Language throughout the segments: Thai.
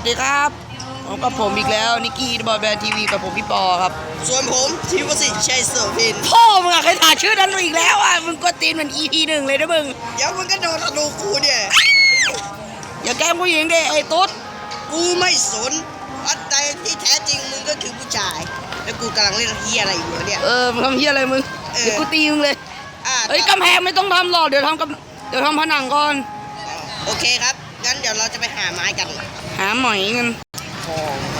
วัสดีครับผมกับผมอีกแล้วนิกกี้บอยแบนด์ทีวีกับผมพี่ปอครับ ส่วนผมทิวสิทธิ์ชัยโสพินพ่อมึงอะเคยถ่ายชื่อนั้นมาอีกแล้วอะมึงก็ตีนเหมือน EP หนึ่งเลยนะมึงเดี๋ยวมึงก็โดนธนูกูเนี่ย อย่าแกล้งผู้หญิงดิไอ้ตุ๊ดกูไม่สนวัดใจที่แท้จริงมึงก็คือผู้ชาย แล้วกูกำลังเล่นเฮียอะไรอยู่วะเนี่ย เออมึงทำเฮียอะไรมึงเออ เดี๋ยวกูตีมึงเลยอ่าเฮ้ยกำแพงไม่ต้องทำหรอกเดี๋ยวทำกับเดี๋ยวทำผนังก่อน โอเคครับ งั้นเดี๋ยวเราจะไปหาไม้กัน หาหมอยกัน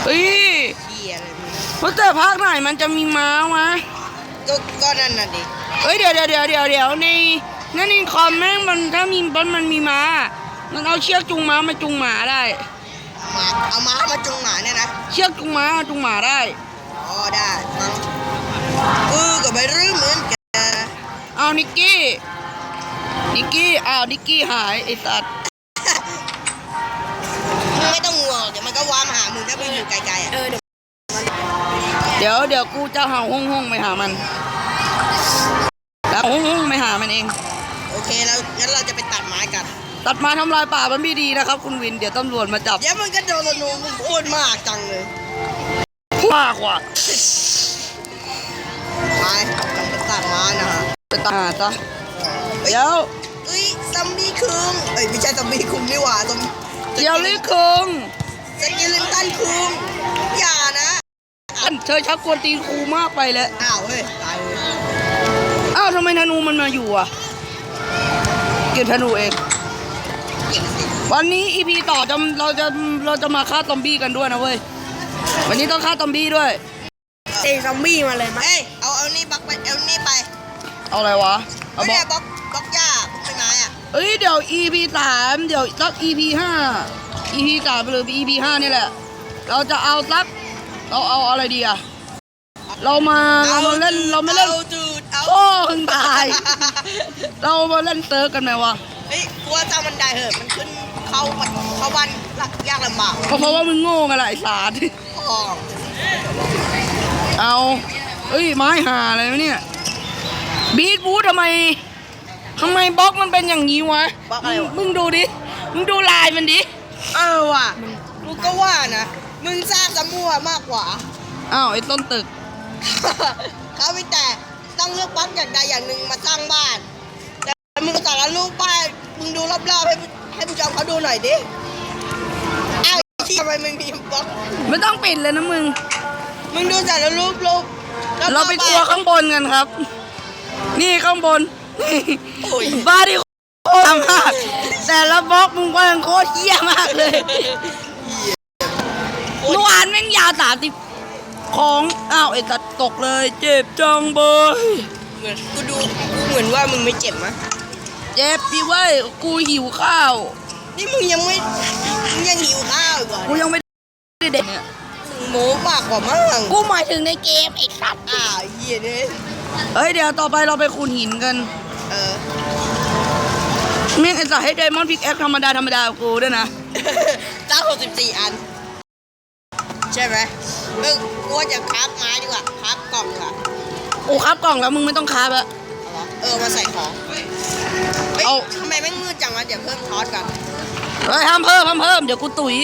เฮ้ยเฮียอะไรมึงว่าแต่ภาคไหนมันจะมีม้าวะก็ก็นั่นน่ะดิเฮ้ยเดี๋ยวเดี๋ยวเดี๋ยวเดี๋ยวเดี๋ยวในนั่นในคอมแม่งมันถ้ามีมันมันมีม้า มันเอาเชือกจูงม้ามาจูงหมาได้ หมาเอาม้ามาจุงหมาเนี่ยนะ เชือกจูงม้าจูงหมาได้อ๋อได้มั้งกูก็ไม่รู้เหมือนกันเอานิกกี้นิกกี้อ้าวนิกกี้หายไอ้สัตว์ เดี๋ยวมันก็วามหามึงถ้ามึงอยู่ไกลๆอะเดี๋ยวเดี๋ยวกูจะเห่าห้องห้องไปหามันแล้วห้องห้องไปหามันเอง โอเคแล้วงั้นเราจะไปตัดไม้กัน ตัดไมาทำลายป่ามันไม่ดีนะครับ คุณวิน เดี๋ยวตำรวจมาจับเดี๋ยวมันก็โดนธนูมึงพูดมากจังเลยมากกว่าไปเราไปตัดไม้นะฮะไปตาซะเดี๋ยวเอ้ยซัมบี้คุงเอ้ยไม่ใช่ซัมบี้คุงนี่หว่าซัมเดี๋ยวลิคง สกิลลินตันคุงอย่านะอันเธอชักกวนตีนครูมากไปแล้ว อ้าวเฮ้ยตายเลยอ้าวทำไมธนูมันมาอยู่อะ เก็บธนูเอง วันนี้อีพีต่อจะเราจะเราจะมาฆ่าซอมบี้กันด้วยนะเว้ย วันนี้ต้องฆ่าซอมบี้ด้วยเอ้ยซัมบี้มาเลยมั้ยเอ้ยเอาเอานี่บล็อกไปเอานี่ไปเอาอะไรวะ เอาไม่บล็อกได้บล็อกบล็อกหญ้าบล็อกใบไม้อะ เอ้ยเดี๋ยว EP สามเดี๋ยวสัก EP ห้า EP สามหรือ EP ห้านี่แหละ เราจะเอาสักเราเอาอะไรดีอะเรามาเรามาเล่นเราไม่เล่นเอาจูดเอาโอ้ถึงตาย เรามาเล่นเซิร์ฟกันไหมวะเฮ้ยกลัวเจ้ามันได้เหอะมันขึ้นเข้าเข้าบ้านยากลำบากเพราะเพราะว่ามึงโง่ไงล่ะไอ้สารพ่อเอาเอ้ยไม้หาอะไรวะเนี่ยบีทบูททำไมทำไมบล็อกมันเป็นอย่างนี้วะบล็อกอะไรวะมึงดูดิมึงดูลายมันดิ เออว่ะกูก็ว่านะ มึงสร้างสมั่วมากกว่า อ้าวไอ้ต้นตึก เขาไม่แต่ต้องเลือกบล็อกอย่างใดอย่างหนึ่งมาสร้างบ้าน แต่มึงแต่ละรูปป้ายมึงดูรอบๆให้ผู้ให้ผู้ชมเขาดูหน่อยดิอ้าวไอ้ที่ทำไมมึงมีบล็อกไม่ต้องปิดเลยนะมึง มึงดูแต่ละรูปรูปแล้วเราไปทัวร์ข้างบนกันครับ นี่ข้างบนโอ้ยบ้านที่โคตรมาก แต่ละบล็อกมึงว่าโคตรเหี้ยมากเลยเมื่อวานแม่งยาวสามสิบของอ้าวไอ้ตัดตกเลย เจ็บจังเบยเหมือนกูดูกูเหมือนว่ามึงไม่เจ็บมะเจ็บดิเว้ยกูหิวข้าว นี่มึงยังไม่มึงยังหิวข้าวอีกเหรอกูยังไม่ได้เด็กเนี่ยมึงโม้มากกว่ามั่งกูหมายถึงในเกมไอ้สัตว์อ้าวเหี้ยเนี่ยเฮ้ยเดี๋ยวต่อไปเราไปคูณหินกัน เออ แม่งไอ้สัตว์ให้ไดมอนด์พิกแอคธรรมดาธรรมดากับกูด้วยนะจ้าหกสิบสี่อัน ใช่ไหมเออกูว่าจะคราฟไม้ดีกว่าคราฟกล่องดีกว่าโอ้ครับกล่องแล้วมึงไม่ต้องคาบแล้วเอาวะเออมาใส่ของเฮ้ยเอา ทำไมแม่งมืดจังวะเดี๋ยวเพิ่มทอสกันเฮ้ยห้ามเพิ่มห้ามเพิ่มเดี๋ยวกูตุ๋ย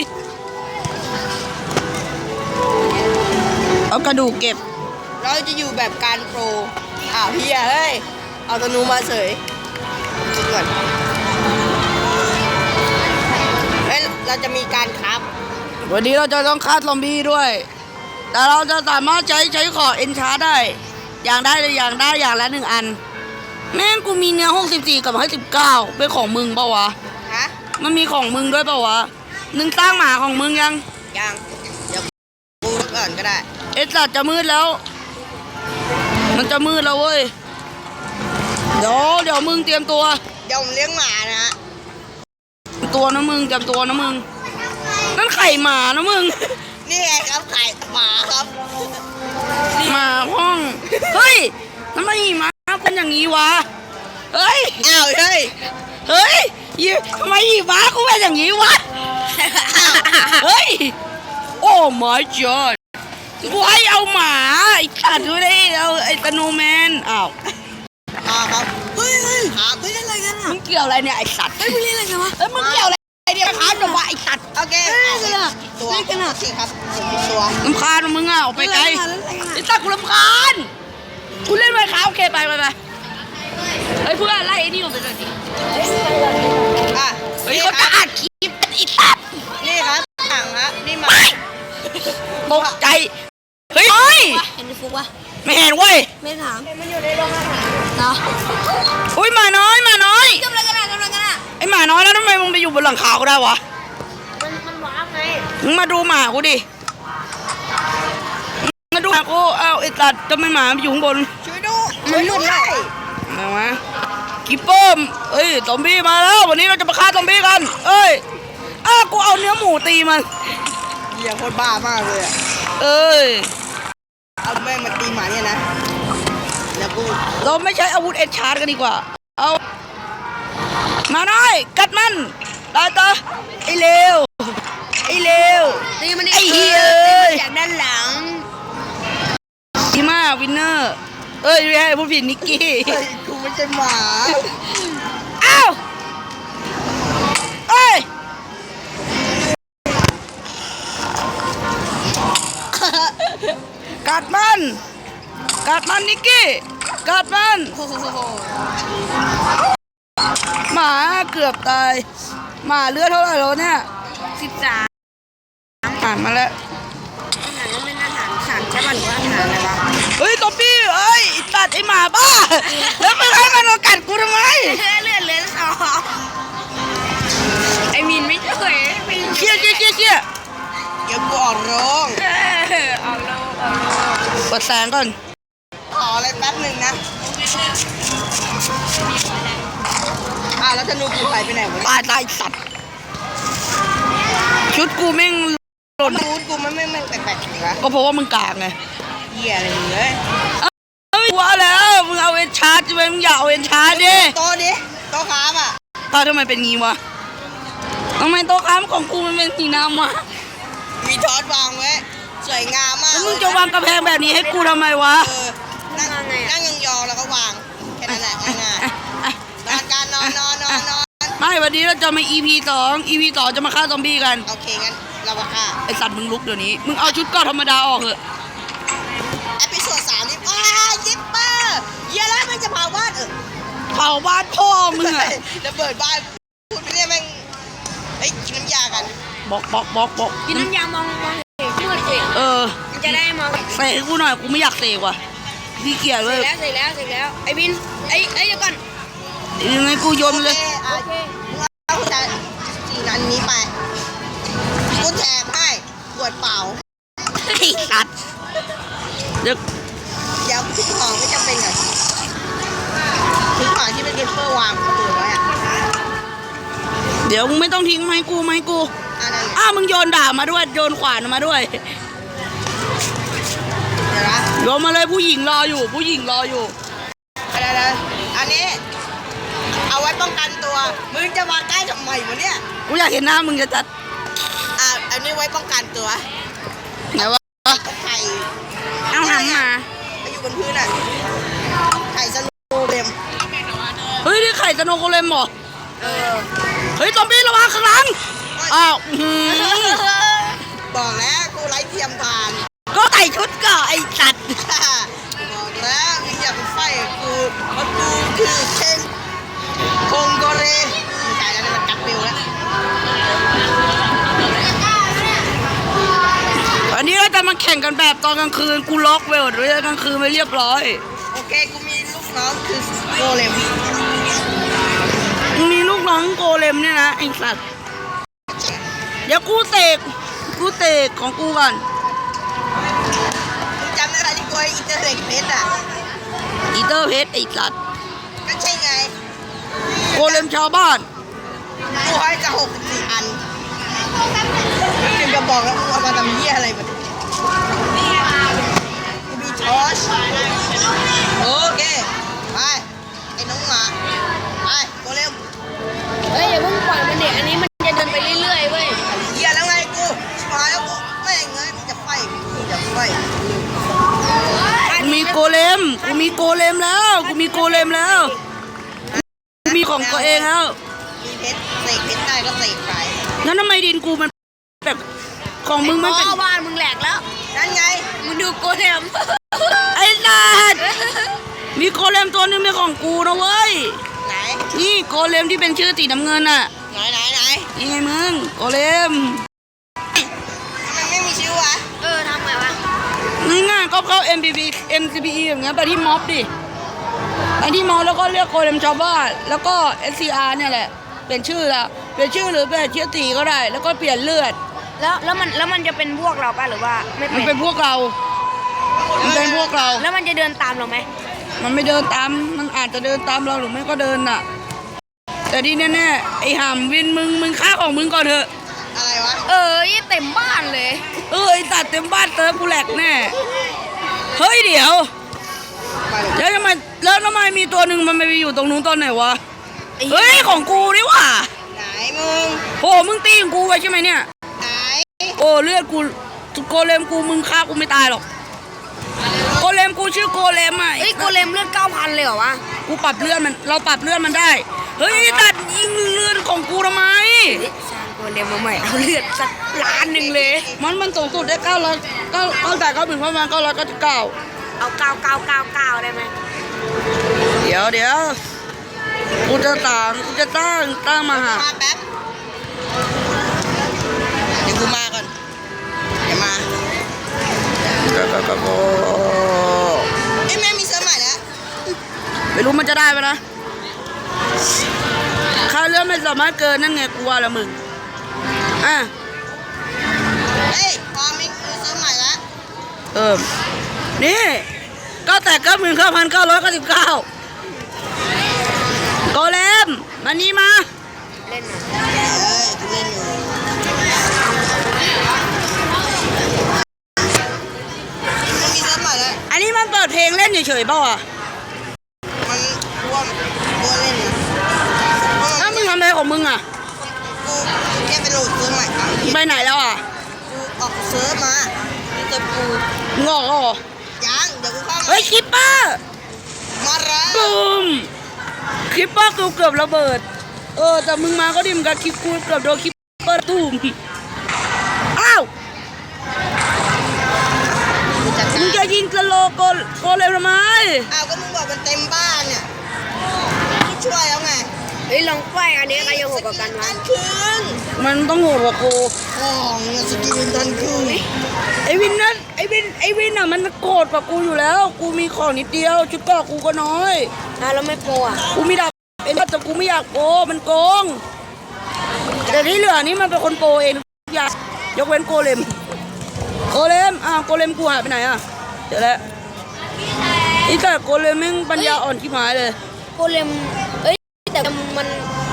เอากระดูกเก็บ เราจะอยู่แบบการโปรอ้าวเฮียเฮ้ยเอาธนูมาเสยดูก่อน เฮ้ยเราจะมีการคราฟวันนี้เราจะต้องฆ่าซอมบี้ด้วย แต่เราจะสามารถใช้ใช้ขอเอนชาร์ได้ อย่างได้เลยอย่างได้อย่างละหนึ่งอัน แม่งกูมีเนื้อ64กับ59เป็นของมึงเปล่าวะ ฮะ มันมีของมึงด้วยเปล่าวะมึงสร้างหมาของมึงยัง ยัง เดี๋ยวกูก่อนก็ได้ เอสัตว์จะมืดแล้ว มันจะมืดแล้วเว้ย เดี๋ยวเดี๋ยวมึงเตรียมตัว เดี๋ยวผมเลี้ยงหมานะฮะเตรียมตัวนะมึงเตรียมตัวนะมึง นั่นไข่หมานะมึง นี่ไงครับไข่หมาครับหมาห้อง เฮ้ยทำไมหมาเป็นอย่างนี้วะ เฮ้ย อ้าวเฮ้ย เฮ้ยยีทำไมหมากูเป็นอย่างนี้วะ เฮ้ย โอ้ my god กูให้เอาหมาไอ้สัตว์ดูดิเอาไอ้สโนว์แมน อ้าว อ่าครับ เฮ้ยเฮ้ยหาไม่ได้อะไรกันอะมึงเกี่ยวอะไรเนี่ยไอ้สัตว์ไม่เล่นอะไรกันวะเอ้ยมึงเกี่ยวอะไรเนี่ยคานจะว่าไอ้ตัดโอเคเอ้ยกันอะตัวเล่นกันอะสิครับผมมีตัวลำคาญมึงอะออกไปไกลเล่นอะไรกันอะไอ้ตัดกูลำคาญกูเล่นไมค์ค้าโอเคไปไปไปเฮ้ยเพื่อนไล่ไอ้นี่ออกไปหน่อยดิอะเฮ้ยนี่เขาคจะรับอัดคลิปไอ้ตัดนี่ครับถังฮะนี่มาตกใจเฮ้ยเฮ้ยเห็นในฟุกวะไม่เห็นเว้ยไม่ถามมันอยู่ในโรงอาหาร เนาะอุ้ยหมาน้อยหมาน้อยกำลังกันอะกำลังกันอะไอหมาน้อยแล้วทำไมมึงไปอยู่บนหลังคาก็ได้วะมันมันว้าบไงมึงมาดูหมากูดิมึงมาดูหมากูเอ้าไอ้ตัดทำไมหมามันอยู่ข้างบนช่วยดูช่วยดูให้มาวะกิปเปิ้มเอ้ยซอมบี้มาแล้ว วันนี้เราจะมาฆ่าซอมบี้กัน เอ้ยอ้ากูเอาเนื้อหมูตีมันเหี้ยโคตรบ้ามากเลยอะเอ้ย เอาแม่งมาตีหมาเนี่ยนะแล้วกู เราไม่ใช้อาวุธเอ็ดชาร์จกันดีกว่า เอา มาน้อย กัดมันตายตาไอ้เลวไอ้เลวตีมันดิไอ้เหี้ยตีมันจากด้านหลังดีมากวินเนอร์ เอ้ยไม่ให้ผู้ผิดนิกกี้เฮ้ยกูไม่ใช่หมาอ้าวเอ้ยกัดมัน กัดมันนิกกี้กัดมันโอ้โหหมาเกือบตายหมาเลือดเท่าไหร่แล้วเนี่ยสิบสามผ่านมาแล้วอาหารมันเป็นอาหารสัตว์ใช่ป่ะหรือว่าอาหารอะไรวะเฮ้ยตอมบี้เอ้ยไอ้ตัดไอหมาบ้าแล้วมึงให้มันมากัดกูทำไมเลือดเลือดเลือดสองไอ้มินไม่ช่วยไอ้มินเชี่ยเชี่ยเชี่ยเชี่ยเดี๋ยวกูออกโรงเออเอาโลกเอาโลกเปิดแสงก่อน ขออะไรแป๊บหนึ่งนะอะแล้วธนูกูหายไปไหนวะตายตายสัตว์ ชุดกูแม่งหล่นธนูกูมันไม่ไม่แปลกๆเหรอก็เพราะว่ามึงกากไงเหี้ยอะไรมึงเลยเอ้ยว่าแล้ว มึงเอาเอ็นชาร์จใช่ไหมมึงอยากเอาเอ็นชาร์จดิโต๊ะดิโต๊ะค้ามอะตาทำไมเป็นงี้วะทำไมโต๊ะค้ามของกูมันเป็นสีน้ำวะมีทอดวางไว้สวยงามมากแล้วมึงจะวางกระแพงแบบนี้ให้กูทำไมวะ เออนั่งนั่งยองๆแล้วก็วางแค่นั้นแหละง่ายๆนอนการนอนนอนนอนนอนไม่วันนี้เราจะมา EP สอง EP สองจะมาฆ่าซอมบี้กัน โอเคงั้นเรามาค่ะไอสัตว์มึงลุกเดี๋ยวนี้ มึงเอาชุดเกราะธรรมดาออกเถอะเอพิโซดสามนี่อ้ายิปเปอร์เหี้ยแล้วมันจะเผาบ้านเออเผาบ้านพ่อมึงอะระเบิดบ้านพูดไปเนี่ยแม่งเฮ้ยกินน้ำยากันบอกบอกบอกบอกกินน้ำยามองมองเห็นชื่อมันสิเออมันจะได้มองเสกให้กูหน่อยกูไม่อยากเสกว่ะ พี่เกียจเสเลร็จยแล้วเสร็จแล้วเสร็จแล้วไอ้บินไอ้ไอ้เดี๋ยวก่อนยังไงกูโยนโอเลเคยอะมึงเอาแต่สี่นันนี้ไปกูแถมให้ขวดเปล่า ไอสัตว์เดี๋ยวเดี๋ยวทุกของไม่จำเป็นกับทุกของที่เป็นเกมเปอร์วางคนอื่นไว้อะเดี๋ยวมึงไม่ต้องทิ้งไมาให้กูไมาให้กูอันนั้นอ้าวมึงโยนดาบมาด้วย โยนขวานมาด้วยเดี๋ยวนะโยนมาเลยผู้หญิงรออยู่ ผู้หญิงรออยู่อันนั้นอันนี้ เอาไว้ป้องกันตัว มึงจะมาใกล้ทำไมวะเนี่ย กูอยากเห็นหน้ามึงจะจัดอะอันนี้ไว้ป้องกันตัวไหนวะไข่เอาหันมาไปอยู่บนพื้นอะไข่สนูเต็มเฮ้ยนี่ไข่สโนว์โกเลมเหรอเออเฮ้ยซอมบี้ระวังข้างหลังอ้าวอื้อหือบอกแล้วกูไร้เทียมทาน ก็ใส่ชุดเก่อไอ้สัตว์บอกแล้วมึงอย่าไปไฟกับกูเพราะกูคือเชนคงโกเรไม่ใช่แล้วนะมันกัดเบลแล้วอันนี้เราจะมาแข่งกันแบบตอนกลางคืนกูล็อกเวลด้วยกลางคืนไม่เรียบร้อยโอเคกูมีลูกน้องคือโกเลมมึงมีลูกน้องโกเลมเนี่ยนะไอ้สัตว์เดี๋ยวกูเสกกูเสกของกูก่อนมึง จำได้ไหมที่กูให้อินเตอร์เน็ตเพชรอะ อีเตอร์เพชรไอ้สัตว์ก็ใช่ไงโกเลมชาวบ้านกูให้จะหกสิบสี่อันมึงจะบอกแล้วมึงเอามาทำเหี้ยอะไรมันกูมีทอชโอเค ไป ไอ้น้องหมา ไปโกเลม เฮ้ยอย่าเพิ่งปล่อยมันเด็กอันนี้มัน มกูมีโกเลมแล้ว กูมีโกเลมแล้วกูมีของตัวเองแล้ว มีเพชรเสกเพชรได้ก็เสกไปงั้นทำไมดินกูมันแบบของมึงมันเป็นพ่อบ้านมึงแหลกแล้ว นั่นไง มึงดูโกเลม ไอ้สัตว์มีโกเลมตัวหนึงเป็นของกูนะเว้ย ไหน นี่โกเลมที่เป็นชื่อสีน้ำเงินอะ ไหนไหนไหนนี่ไงมึง โกเลมทำไม ง่ายๆก็เข้า MPB MCPE อย่างเงี้ยไปที่ม็อบดิไปที่ม็อบแล้วก็เรียกโกเลมชาวบ้านแล้วก็ SCR เนี่ยแหละเปลี่ยนชื่อละเปลี่ยนชื่อหรือเปลี่ยนชื่อตีก็ได้ แล้วก็เปลี่ยนเลือด แล้วแล้วมันแล้วมันจะเป็นพวกเราป่ะหรือว่าไม่มันเป็เป็นนพวกเรา มันเป็นพวกเรา แล้วมันจะเดินตามเราไหมมันไม่เดินตาม มันอาจจะเดินตามเราหรือไม่ก็เดินน่ะ แต่ที่แน่ๆไอ้หามวินมึงมึงฆ่าของมึงก่อนเถอะ อะไรวะ เออยี่เต็มบ้านเลย เออไอ้ตัดเต็มบ้านเติมกูแหลกแน่ เฮ้ยเดี๋ยวไปเลยแล้วทำไมแล้วทำไมมีตัวหนึ่งมันไปอยู่ตรงนู้นตอนไหนวะไอ้เฮ้ยของกูนี่หว่าไหนมึง โอ้มึงตีของกูไว้ใช่ไหมเนี่ย ไหน โอ้เลือดกูโกเลมกูมึงฆ่ากูไม่ตายหรอก โกเลมกูชื่อโกเลมอะเฮ้ยโกเลมเลือดเก้าพันเลยเหรอวะ กูปรับเลือดมัน เราปรับเลือดมันได้ เฮ้ยตัดยิงเลือดของกูทำไมเฮ้ยสร้าง โกเลมมาใหม่เอาเลือดสักล้านหนึ่งเลย มันมันสูงสุดได้เก้าร้อยเก้าเก้าแต่เก้าถึงประมาณเก้าร้อยเก้าสิบเก้าเอาเก้าเก้าเก้าเก้าได้ไหมเดี๋ยวเดี๋ยวกูจะต่างกูจะตั้งตั้งมาหามาแป๊บเดี๋ยวกูมาก่อนเดี๋ยวมาเอ้ยแม่มีเสื้อใหม่แล้วไม่รู้มันจะได้ปะนะค่าเลือดไม่สามารถเกินนั่นไงกูว่าละมึง อะเฮ้ยพอมีเสื้อใหม่แล้วเออนี่เก้าแต่เก้าหมื่นเก้าพันเก้าร้อยเก้าสิบเก้าโกเลมมานี่มา เล่นน่ะเอ้ยกูเล่นอยู่มันมีเสื้อใหม่แล้ว อันนี้มันเปิดเพลงเล่นเฉยๆเปล่าอะมันกลัวกลัวเล่นนะเพราะถ้ามันมึงทำอะไรของมึงอะกู แค่ไปโหลดเสื้อใหม่อะไปไหนแล้วอะ กูออกเซิร์ฟมาเซิร์ฟกูงอกแล้วเหรอยัง เดี๋ยวกูเข้ามาเฮ้ยคิปเปอร์มาแล้วตูมคิปเปอร์กูเกือบระเบิด เออแต่มึงมาก็ดิมงกับคิปกูเกือบโดนคิปเปอร์ตูมอ้าวกูจัดมึงการจะยิงสโลโกโกเลยทำไม อ้าวก็มึงบอกมันเต็มบ้านเนี่ยช่วยแล้วไง เฮ้ยลองไฟอันนี้ใครจะโหดกว่ากันวะตันคืนมันต้องโหดกว่ากูของเนี่ยสกิลเป็นตันคืนไอวินนั่นไอวินไอวินอะมันโกรธกว่ากูอยู่แล้ว กูมีของนิดเดียวชุดเกราะกูก็น้อยอะแล้วไม่โปรอะกูมีดาบเป็นแต่กูไม่อยากโกมันโกงแต่ที่เหลือนี่มันเป็นคนโปรเองทุกอย่างยกเว้นโกเลมโกเลมอ้าวโกเลมกูหายไปไหนอะเดี๋ยวแล้วไอ้แต่โกเลมแม่งปัญญาอ่อนที่หายเลยโกเลมเอ้ย แต่มัน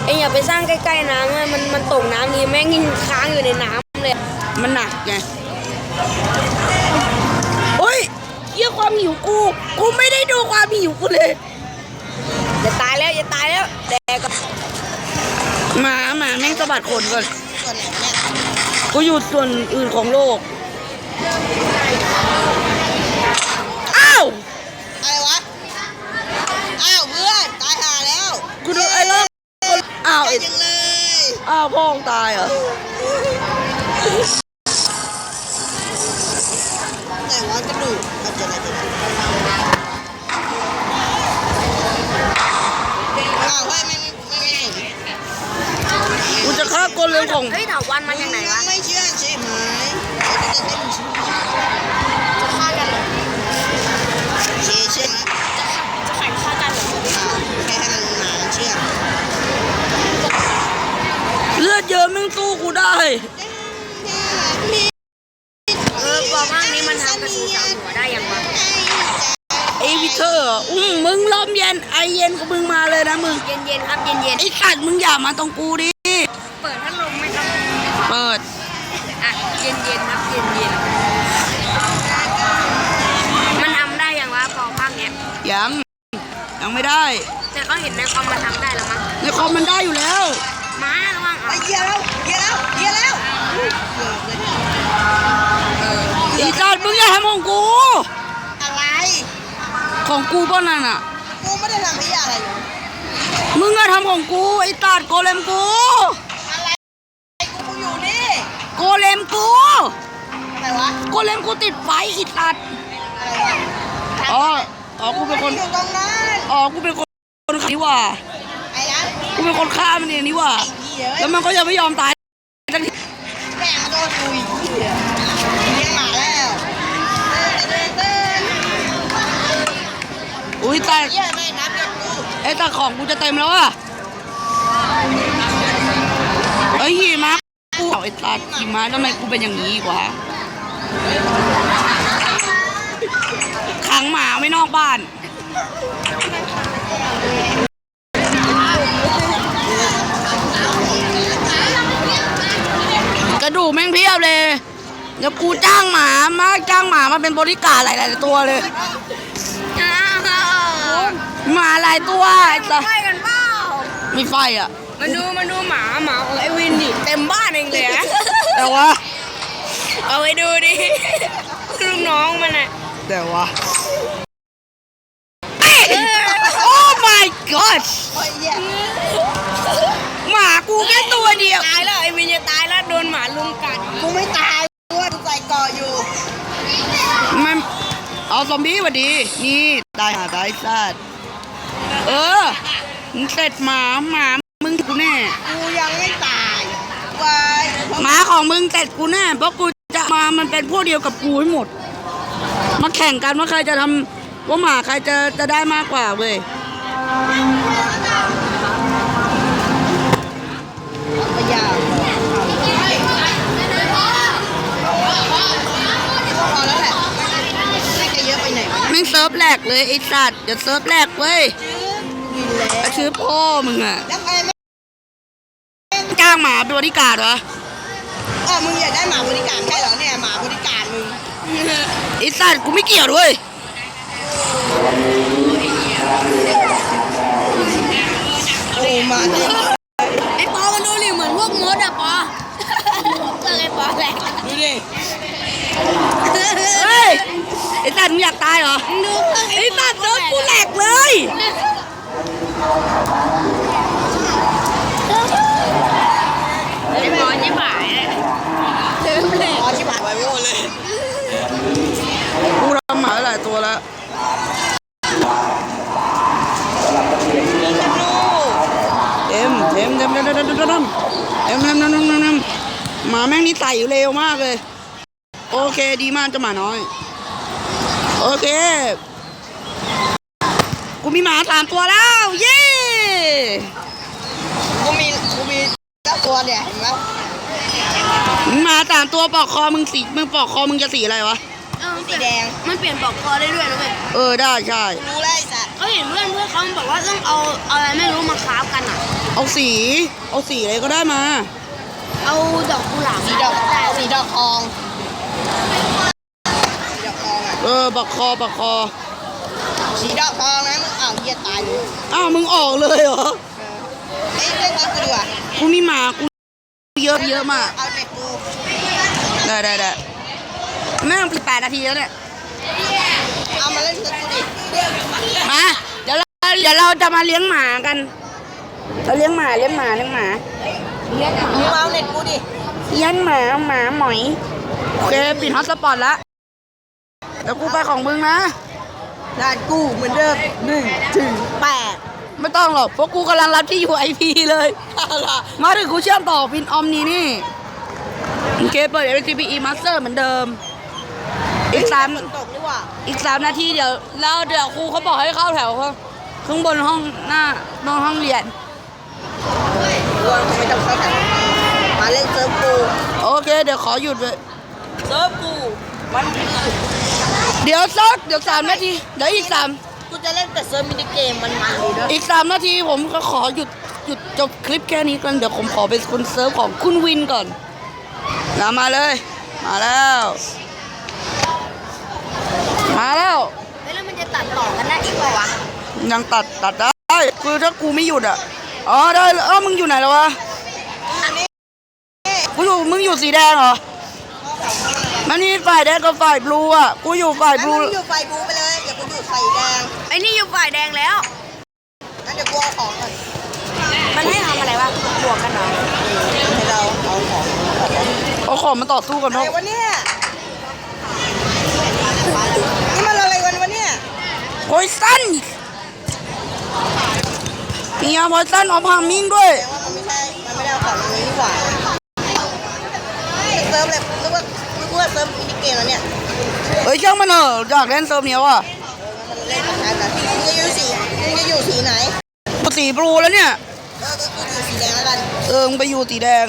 เอ็งอย่าไปสร้างใกล้ๆน้ำอะมันมันตกน้ำนี่แม่งยิงค้างอยู่ในน้ำเลย มันหนักไงโอ้ยเยี่ยความหิวกู กูไม่ได้ดูความหิวกูเลยจะตายแล้วจะตายแล้วแต่ก็หมาหมาแม่งสะบัดขนก่อนส่วนไหนเนี่ยกูอยู่ส่วนอื่นของโลก อ้าว อะไรวะ อ้าวเพื่อนตายหาแล้ว กูดูไอ้รอบอ้าวใจไอ้ยังเลย อ้าวพ่อมึงตายเหรอ แต่ว่ากระดูกมันจะอะไรกันอ้าวเฮ้ยไม่ไม่ไม่ไม่เห็นกูจะฆ่าโกเลมของ เฮ้ยถาวันมาจากไหนวะ ไม่เชื่อใช่ไหมจะได้ไม่เชื่อ เลือดเยอะแม่งสู้กูได้เออบอกว่านี้มันทำกระสุนสามหัวได้ยังวะไอ้วิเทอร์อะอุ้มมึงลมเย็นไอเย็นกับมึงมาเลยนะมึง เย็นเย็นๆครับเย็นเย็นไอ้สัตว์มึงอย่ามาตรงกูดิ ๆเปิดพัดลมไหมครับเปิด อะเย็นเย็นๆครับเย็นเย็นๆมันทำได้ยังวะพอภาคเนี้ยยัง ยังไม่ได้ แต่เขาเห็นในคอมมันทำได้แล้วมั้งในคอมมันได้อยู่แล้ว มาระวัง ไปเหยียแล้วเหยียแล้วเหยียแล้วอีจอนมึงอย่าทำของกู อะไรของกูป้นั่นอะ กูไม่ได้ทำไอ้เหี้อะไรมึงอะทำของกูไอ้ตาดโกเลมกู อะไรกูอยู่นี่โกเลมกู อะไรวะโกเลมกูติดไฟอีตาดอะไรวะอ๋ออ๋อกูเป็นคนอ๋อกูเป็นคนคนนี้ว่ะกูเป็นคนฆ่ามันเองนี่ว่ะ เหี้ยแล้วมันก็ยังไม่ยอมตายสักทีแม่งโดนกูอีกเหี้ยเลี้ยงหมาแล้วเต้นเต้นอุ้ยแต่เหี้ยแม่งนับกับกูไอ้แต่ของกูจะเต็มแล้วอะเฮ้ยหิมะกูเอาไอ้ตาหิมะทำไมกูเป็นอย่างนี้อีกวะขังหมาไว้นอกบ้าน กระดูกแม่งเพียบเลยเดี๋ยวกูจ้างหมามาจ้างหมามาเป็นบริการหลายๆตัวเลย หมาหลายตัวไอ้สัสใกล้กันเปล่ามีไฟอะมาดูมาดูหมาหมาของไอ้วินดิเต็มบ้านเองเลยอะแต่ว่า เอาไปดูดิลูกน้องมันอะแต่ว่าโอ้ my god โอ้ยเหี้ยหมากูแค่ตัวเดียว ตายแล้วไอ้วินจะตายแล้วโดนหมาลุมกัด กูไม่ตายด้วยกูใส่เกาะอยู่ มันเอาซอมบี้มาดี นี่ตายหาตายสัตว์เออมึงเสร็จหมาหมามึงกูแน่กูยังไม่ตายวายหมาของมึงเสร็จกูแน่เพราะกูจะมามันเป็นพวกเดียวกับกูให้หมด มาแข่งกันว่าใครจะทำว่าหมาใครจะจะได้มากกว่าเว้ย เซิร์ฟแหลกเลยไอ้สัตว์เดี๋ยวเซิร์ฟแหลกเว้ยวินแล้วไอ้ชื่อพ่อมึงอะแล้วใครไม่จ้างหมาเป็นบริการเหรอเออมึงอยากได้หมาบริการใช่เหรอเนี่ยหมาบริการมึงไอ้สัตว์กูไม่เกี่ยวด้วยโอ้หมาเต็ม ไอ้ปอมันดูดิเหมือนพวกมดอะปอเจอไอ้ปอแหลก ดูดิ เฮ้ย ไอ้สัตว์มึงอยากตายเหรอดูเครื่องไอ้สัตว์เซิร์ฟกูแหลกเลยไอ้หมอที่บ่ายเดินเลยอ๋อชิบหายไปโว้เลยกูทำหมาหลายตัวแล้วเอ็มเอ็มเอ็มเอ็มเอ็มเอ็มเอ็มเอ็มเอ็มเอ็มเอ็มเอ็มหมาแม่งนิสัยอยู่เร็วมากเลย โอเคดีมากเจ้าหมาน้อย โอเค กูมีหมาสามตัวแล้ว เย้กูมีกูมีเจ้าตัวเนี่ยเห็นไหมหมาสามตัวปอกคอมึงสีมึงปอกคอมึงจะสีอะไรวะ เออมันเปสีลี่ยนแดงมันเปลี่ยนปลอกคอได้ด้วยนะเว้ยเออได้ใช่ รู้แล้วไอ้สัตว์เขาเห็นเพื่อนเพื่อนเขาบอกว่าต้องเอาเอาอะไรไม่รู้มาคราฟกันอะ เอาสี เอาสีอะไรก็ได้มา เอาดอกกุหลาบสีดอกสีดอกทองสีดอกทองอะ เออปักคอปักคอ สีดอกทองนะมึงอ้าวเหี้ยตายเลยอ้าวมึงออกเลยเหรอเอ้ยเล่นกับกูดีกว่ากูมีหมากูเยอะเยอะมากเอาเน็ตกูได้ได้ได้แม่งปีแปดนาทีแล้วเนี่ยเอามาเล่นกับกูดิมาเดี๋ยวเราเดี๋ยวเราจะมาเลี้ยงหมากันเราเลี้ยงหมาเลี้ยงหมาเลี้ยงหมาเลี้ยงหมามึงเอาเน็ตกูดิเลี้ยงหมาหมาหมอยโอเคปิดฮอตสปอตละ เดี๋ยวกูไปของมึงนะร้านกูเหมือนเดิมหนึ่งถึงแปดไม่ต้องหรอกเพราะกูกำลังรับที่อยู่ไอพีเลยเอาล่ะมาถึงกูเชื่อมต่อปินออมนี่นี่โอเคเปิด LTPE Master เหมือนเดิม อีกสามฝนตกนี่หว่าอีกสามนาทีเดี๋ยว แล้วเดี๋ยวครูเขาบอกให้เข้าแถวข้างข้างบนห้องหน้าบนห้องเรียนรวมไม่ต้องเข้าแถวมาเล่นเซิร์ฟกูโอเค เดี๋ยวขอหยุดเลยเซิร์ฟกูมัน เดี๋ยวสักเดี๋ยวสามนาที เดี๋ยวอีกสามกูจะเล่นแต่เซิร์ฟมินิเกมมันมันดีด้วยอีกสามนาทีผมก็ขอหยุดหยุดจบคลิปแค่นี้ก่อนเดี๋ยวผมขอเป็นคุณเซิร์ฟของคุณวินก่อนนะมาเลย มาแล้ว มาแล้วเฮ้ยแล้วมันจะตัดต่อกันได้อีกเปล่าวะยังตัดตัดได้คือถ้ากูไม่หยุดอะอ๋อได้เลยเอ้ามึงอยู่ไหนแล้ววะอันนี้กูอยู่มึงอยู่สีแดงเหรอ อันนี้ฝ่ายแดงกับฝ่ายบลูอะ กูอยู่ฝ่ายบลูงั้อยู่ฝ่ายบลูไปเลยเดี๋ยวกูอยู่ฝ่ายแดงไอ้นี่อยู่ฝ่ายแดงแล้วนั่นเดี๋ยวกูเอาของก่นมันให้ทำอะไรวะบวกกันเหรอให้เราเอาของเอาของมาต่อสู้กันอะไรเนาะวัเนี่นี่มันอะไรวันวันนี้ยอพยสันมีอาโพยสันเอาพังมิงด้วยมันไม่ได้เอของตรงนี้นี่หว่าเติมเลย นึกว่านึกว่าเซิร์ฟมินิเกมแล้วเนี่ยเฮ้ยช่างมันเถอะอยากเล่นเซิร์ฟเนี้ยว่ะมันเล่นกับใครกันมึงจะอยู่สีมึงจะอยู่สีไหนปกติบลูแล้วเนี่ย เออก็กูอยู่สีแดงแล้วกันเออมึงไปอยู่สีแดง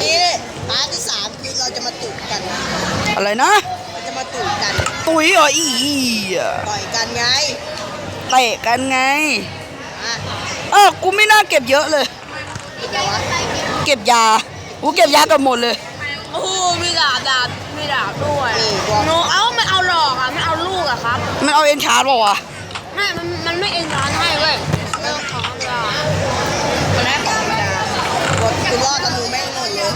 นี่พาร์ทที่สามคือเราจะมาตุกกันอะไรนะเราจะมาตุกกันตุ๋ยเหรออีอะต่อยกันไงเตะกันไงอะอ้าวกูไม่น่าเก็บเยอะเลยคิดไงวะเก็บยากูเก็บยากันหมดเลยโอ้โหมี ดาบดาบมีดาบด้วยนี่บอกโนเอ้าไม่เอาหลอกอะไม่เอาลูกอะครับ มันเอาเอ็นชาร์ดเปล่าวะไม่มันมันไม่เอ็นร้านให้เว้ยเลิกของดาบคนแรกของธรรมดากดกูรอดธนูแม่งหมดเลย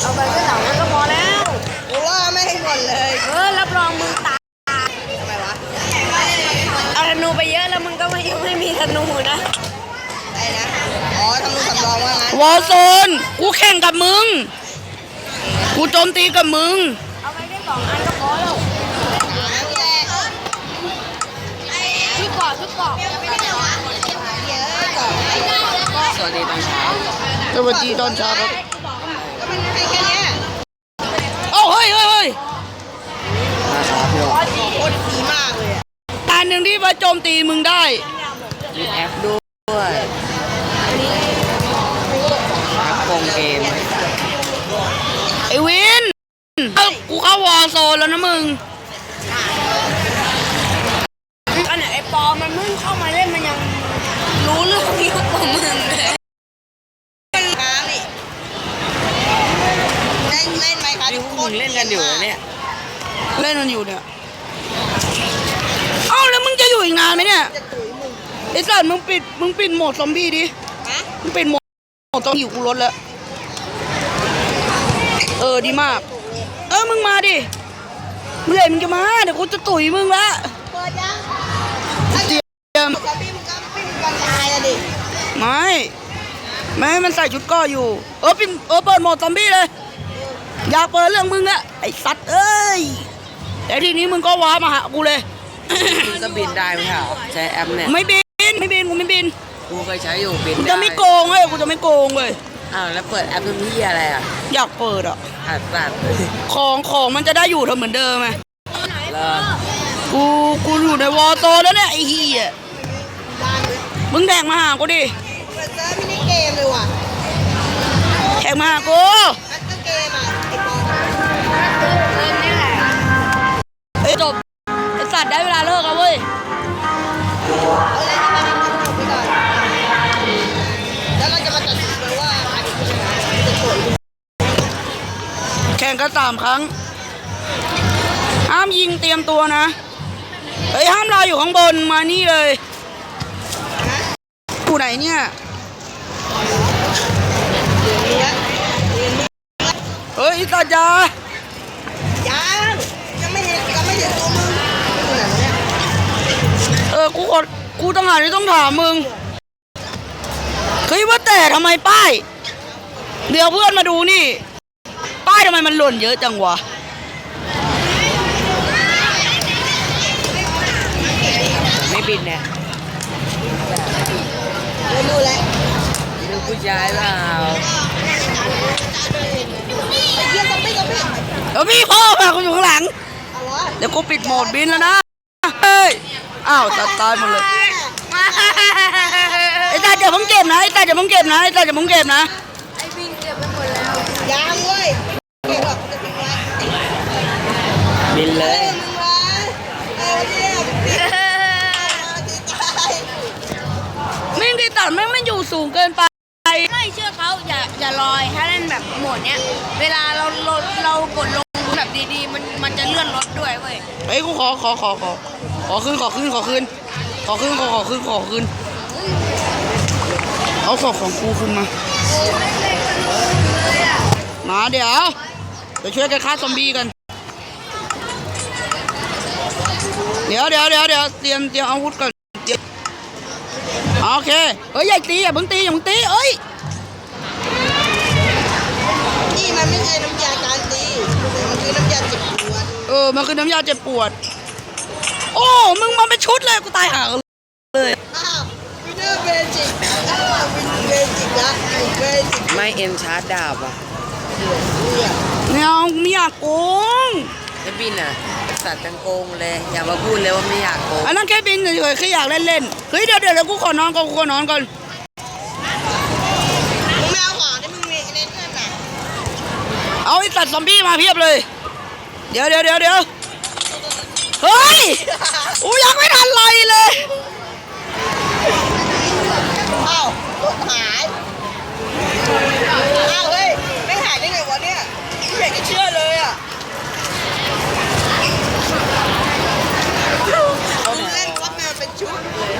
เอาไปแค่เหล่านั้นก็พอแล้ว กูรอดไม่ให้หมดเลย เออรับรองมึงตายทำไมวะ เอาธนูไปเยอะแล้วมึงก็ไม่ยังไม่มีธนูนะไอ้นะ อ๋อธนูสำรองว่างั้นวอลโซนกูแข่งกับมึง กูโจมตีกับมึง เอาไปได้สองอันก็พอแล้วนั่นแหละชุดเกาะชุดเกาะเยอะก่อนสวัสดีตอนเช้าสวัสดีตอนเช้าครับก็มันให้แค่เนี้ยเอ้าเฮ้ยเฮ้ยเฮ้ยมาครับพี่โอโคตรดีมากเลยอะตาหนึ่งที่มาโจมตีมึงได้มีแอปด้วยแอปโกงเกม ไอ้วินเอ้ากูเข้าวอลโซนแล้วนะมึงอันไหนไอ้ปอมันเพิ่งเข้ามาเล่นมันยังรู้เรื่องนี้กว่ามึงเลยค้างนี่เล่นเล่นไหมครับนี่พวกมึงเล่นกันอยู่นะเนี่ยเล่นมันอยู่เนี่ยเอ้าแล้วมึงจะอยู่อีกนานไหมเนี่ยจะตุ๋ยมึงไอ้สัตว์มึงปิดมึงปิดโหมดซอมบี้ดิฮะมึงปิดโหมดโหมดต้องอยู่กูรถแล้ว เออดีมาก เออมึงมาดิเมื่อไหร่มึงจะมาเดี๋ยวกูจะตุ๋ยมึงละเปิดยังเตรียมกับพี่มึงก็พี่มึงก็ตายอะดิไม่ไม่ให้มันใส่ชุดเก็อยู่ เออปิดเออเปิดโหมดซอมบี้เลยอยากเปิดเรื่องมึงอะไอ้สัตว์เอ้ยแต่ทีนี้มึงก็ว้ามาหากูเลยมึงก็บินได้ไหมครับใช้แอปเนี่ยไม่บินไม่บินกูไม่บินกูเคยใช้อยู่บินกูได้จะไม่โกงเว้ยกูจะไม่โกงเว้ย อ้าวแล้วเปิดแอปตรงนี้อะไรอะอยากเปิดอะอัดสัตว์ของของมันจะได้อยู่เท่าเหมือนเดิมไหมเลิกกูกูอยู่ในวอลโซนแล้วเนี่ยไอ้เหี้ยบ้านเลยมึงแท็กมาหากูดิเปิดเซิร์ฟมินิเกมเลยว่ะแท็กมาหากูอันก็เกมอะไอ้ปอนเล่นนี่แหละเฮ้ยจบไอ้สัตว์ได้เวลาเลิกแล้วเว้ย ข่งกันสามครั้ง ห้ามยิงเตรียมตัวนะ เฮ้ยห้ามรออยู่ข้างบนมานี่เลยกูไหนเนี่ย เฮ้ยตาจายังยังไม่เห็นยังไม่เห็นตัวมึงอยู่ไหนวะเนี่ยเออ กูกดกูต้องหาที่ต้องถามมึง เฮ้ยว่าแต่ทำไมป้าย เดี๋ยวเพื่อนมาดูนี่ป้าย ทำไมมันหล่นเยอะจังวะไม่บินเนี่ยไม่รู้แล้วลูกผู้ชายเปล่าไอ้เหี้ยซอมบี้ซอมบี้เดี๋ยวพี่พ่อมากูอยู่ข้างหลังเอาวะเดี๋ยวกูปิดโหมดบินแล้วนะ เฮ้ย อ้าวตัดตายหมดเลย ไอ้ตาจะมึงเก็บนะ ไอ้ตาจะมึงเก็บนะ ไอ้ตาจะมึงเก็บนะ บินเลเฮ้ยยมึงวะเอ้ยเนี่ยปิดมาที่ตายแม่งที่ตัดแม่งไม่อยู่สูงเกินไปไม่เชื่อเขาอย่าอย่าลอยถ้าเล่นแบบโหมดเนี้ย เวลาเราเราเรากดลงแบบดีๆ มันมันจะเลื่อนรถด้วยเว้ยเฮ้ยกูขอขอขอขอขอขึ้นขอขึ้นขอขึ้นขอขึ้นขอขอขึ้นขอขึ้นเอาของของกูขึ้นมามาเดี๋ยวเดี๋ยวช่วยกันฆ่าซอมบี้กัน เดี๋ยวเดี๋ยวเดี๋ยวเดี๋ยวเตรียมเตรียมอาวุธก่อนเตรียมโอเคเฮ้ยอย่าตีอย่าเพิ่งตีอย่าเพิ่งตีเอ้ยนี่มันไม่ใช่น้ำยาการตีแต่มันคือน้ำยาเจ็บปวดเออมันคือน้ำยาเจ็บปวดโอ้อ้มึงมาเป็นชุดเลยกูตายห่าเลยอ้าววินเนอร์เบจิกอ้าววินเบจิกนะเบจิกไม่เอ็นชาร์จดาบอะเนี่ยไม่เอากูไม่อยากโกงไม่ บินอะสัตว์จังโกงเลย อย่ามาพูดเลยว่าไม่อยากโกงอันนั้นแค่บินเฉยๆแค่อยากเล่นๆเฮ้ยเดี๋ยวเดี๋ยวเดี๋ยวกูขอนอนก่อนกูขอนอนก่อนมึงไม่เอาของที่มึงมีในนั่นน่ะเอาไอ้สัตว์ซอมบี้มาเพียบเลย เดี๋ยวเดี๋ยวเดี๋ยวเดี๋ยวเฮ้ยกูยังไม่ทันไรเลยอ้าวรถหายอ้าวเฮ้ยไม่หายได้ไงวะเนี่ยไม่อยากจะเชื่อเลยอะมึงเล่นวัดแมวเป็น ชุดเลย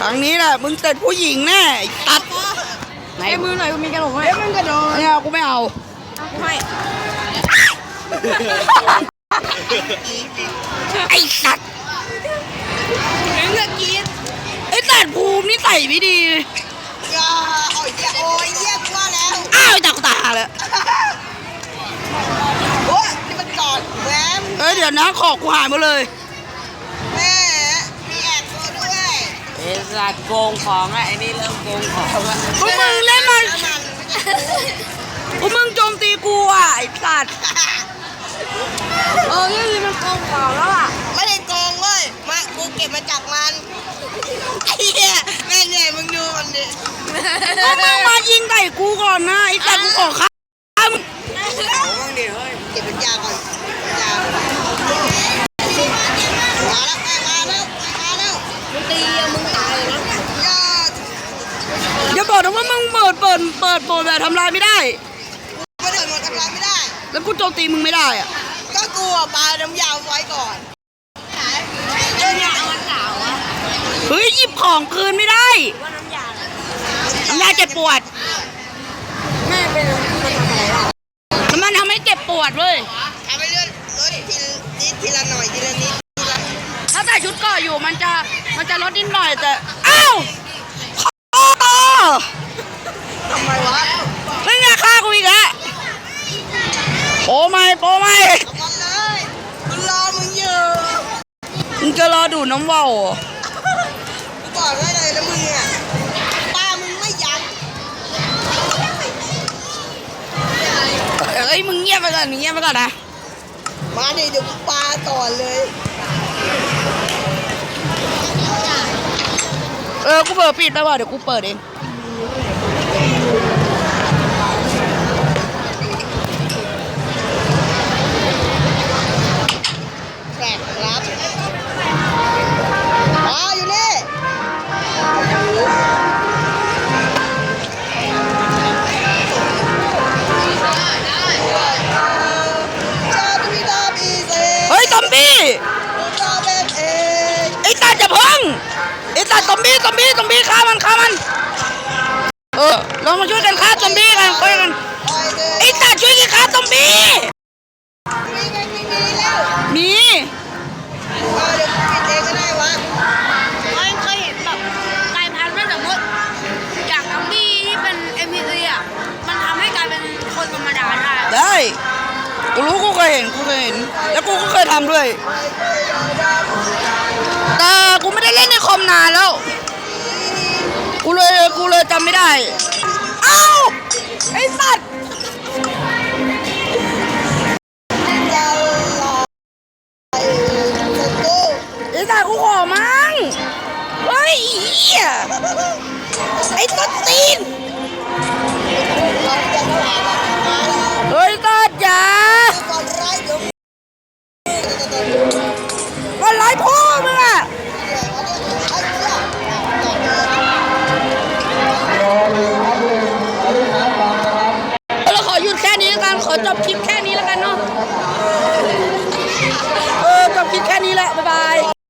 ครั้งนี้แหละมึงเสร็จผู้หญิงแน่ไอ้ตัดไหนมือหน่อยกูมีกระโหลกไหมเฮ้ยมึงกระโดดไม่เอากูไม่เอาไม่ไอ้สัตว์ถึงจะกินไอ้สัตว์ภูมินี่ใส่ไม่ดีอย่าโอ้ยเหี้ยโอ้ยเยี่ยกว่าแล้วอ้าวไอ้ตักกูตายห่าแล้วโอ้ยนี่มันจอดแหวมเอ้ยเดี๋ยวนะขอกูหายหมดเลย แม่มีแอบตัวด้วย เอ็นสัตว์โกงของอะไอ้นี่เริ่มโกงของอะพวกมึงเล่นมาน้ำมันพวกมึงโจมตีกูอะไอ้สัตว์เออนี่คือมันโกงของแล้วอะไม่ได้โกงเว้ยมากูเก็บมาจากมันไอ้เหี้ยแม่งเนี่ยมึงดูมันดิพวกมึงมายิงใส่กูก่อนนะไอ้สัตว์กูขอข้าม เอาบ้างดิเฮ้ย เก็บปัญญาก่อนปัญญามาแล้วแม่มาแล้วมาแล้ว มึงตีอะมึงตายเลยนะ ยอด อย่าบอกนะว่ามึงเปิด เปิดเปิดโปรแบบทำลายไม่ได้ไม่เดินหมดทำลายไม่ได้ แล้วกูโจมตีมึงไม่ได้อะก็กลัวปลาน้ำยาไว้ก่อนเรื่องยามันขาวอะเฮ้ยหยิบของคืนไม่ได้ว่าน้ำยาอะไรน้ำยาเจ็บปวดแม่เป็นมันทำอะไรอะน้ำมันทำให้เจ็บปวดเว้ยทำไปเรื่อยลดทีละนิดทีละหน่อยทีละนิดทีละถ้าใส่ชุดเก่ออยู่มันจะมันจะลดนิดหน่อยแต่อ้าวโอ้ ทำไมวะไม่งานฆ่ากูอีกแล้วโปไม่โปไม่เอามันเลยกูรอมึงอยู่มึงจะรอดูดน้ำว่าวเหรอกูบอกได้เลยนะมึงเนี่ยป้ามึงไม่ยั้งเอ้ยมึงเงียบไปก่อนมึงเงียบไปก่อนนะ มาดิเดี๋ยวกูปาต่อเลยเออกูเปิดปิดไปว่ะเดี๋ยวกูเปิดเอง เสเฮ้ยซอมบี้ชาเป็นเอกไอ้ตาจะพึ่งไอ้ตาซอมบี้ซอมบี้ซอมบี้ฆ่ามันฆ่ามัน เออเรามาช่วยกันฆ่าซอมบี้กันช่วยกันปล่อยเลยไอ้ตาช่วยกันฆ่าซอมบี้มี ได้ไดกูรู้กูเคยเห็นกูเคยเห็น แล้วกูก็เคยทำด้วย แต่กูไม่ได้เล่นในคอมนานแล้ว กูเลยกูเลยจำไม่ได้ เอ้าไอ้สัตว์ไอ้สัตว์กูขอมั้งเฮ้ยไอ้ต้นตีน เฮ้ยต้นจ๋าก่อนร้ายเดี๋ยววันไรพ่อมึงอะเราขอหยุดแค่นี้แล้วกันขอจบคลิปแค่นี้แล้วกันเนาะ